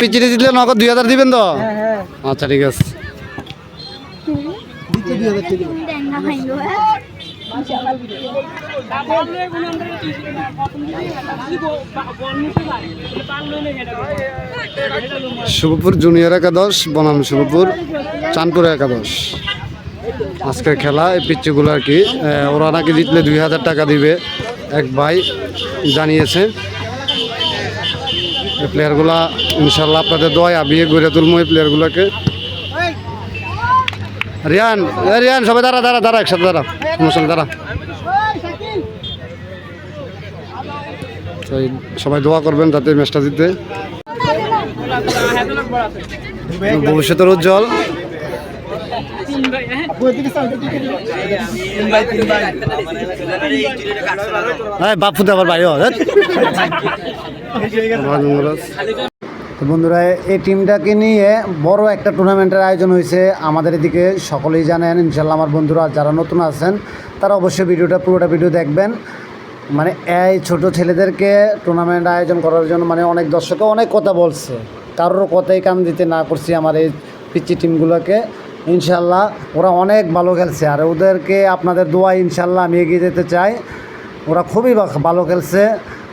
পিচিটি দিলে নগদ দুই হাজার দিবেন তো? হ্যাঁ হ্যাঁ। আচ্ছা ঠিক আছে. শুভপুর জুনিয়র একাদশ বনাম শুভপুর চাঁদপুর একাদশ। আজকের খেলা এই পিচ্ছিগুলো আর কি। ওরা নাকি জিতলে দুই হাজার টাকা দিবে। এক ভাই জানিয়েছে। এই প্লেয়ারগুলা ইনশাল্লাহ আপনাদের দোয়ায় আমি গড়ে তুলবো এই প্লেয়ারগুলোকে রিয়ান রিয়ান, সবাই দাঁড়া দাঁড়া দাঁড়া, একসাথে দাঁড়া। তোমার সঙ্গে দাঁড়া। সবাই দোয়া করবেন তাতে ম্যাচটা দিতে ভবিষ্যতের উজ্জ্বল। হ্যাঁ বাপুতে আবার বন্ধুরা, এই টিমটাকে নিয়ে বড় একটা টুর্নামেন্টের আয়োজন হয়েছে। আমাদের এদিকে সকলেই জানেন ইনশাল্লাহ আমার বন্ধুরা যারা নতুন আছেন, তারা অবশ্যই ভিডিওটা, পুরোটা ভিডিও দেখবেন। মানে এই ছোট ছেলেদেরকে টুর্নামেন্ট আয়োজন করার জন্য মানে অনেক দর্শকে অনেক কথা বলছে। কারোর কথাই কান দিতে না করছি আমার এই পিচ্ছি টিমগুলোকে ইনশাল্লাহ, ওরা অনেক ভালো খেলছে। আর ওদেরকে আপনাদের দোয়া ইনশাল্লাহ আমি এগিয়ে যেতে চাই। ওরা খুবই ভালো খেলছে।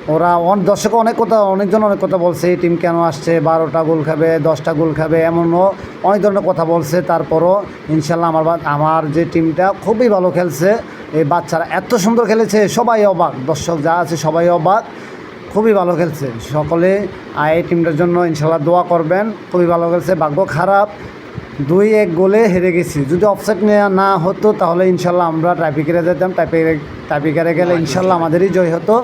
ওরা দর্শক অনেক কথা, অনেকজন অনেক কথা বলছে, এই টিম কেন আসছে, বারোটা গোল খাবে, দশটা গোল খাবে, এমনও অনেক ধরনের কথা বলছে। তারপরও ইনশাল্লাহ আমার আমার যে টিমটা খুবই ভালো খেলছে। এই বাচ্চারা এত সুন্দর খেলেছে, সবাই অবাক। দর্শক যা আছে সবাই অবাক। খুবই ভালো খেলছে। সকলে এই টিমটার জন্য ইনশাল্লাহ দোয়া করবেন। খুবই ভালো খেলছে। ভাগ্য খারাপ। দুই এক গোলে হেরে গেছি। যদি অফসাইড নেওয়া না হতো তাহলে ইনশাল্লাহ আমরা ট্রাফিকারে যেতাম। ট্রাফিকারে ট্রাফিকারে গেলে ইনশাল্লাহ আমাদেরই জয় হতো।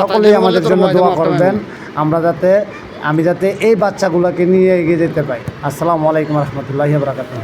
সকলেই আমাদের জন্য দোয়া করবেন। আমরা যাতে আমি যাতে এই বাচ্চাগুলোকে নিয়ে এগিয়ে যেতে পাই আসসালামু আলাইকুম রহমতুল্লাহি বারাকাতুহ।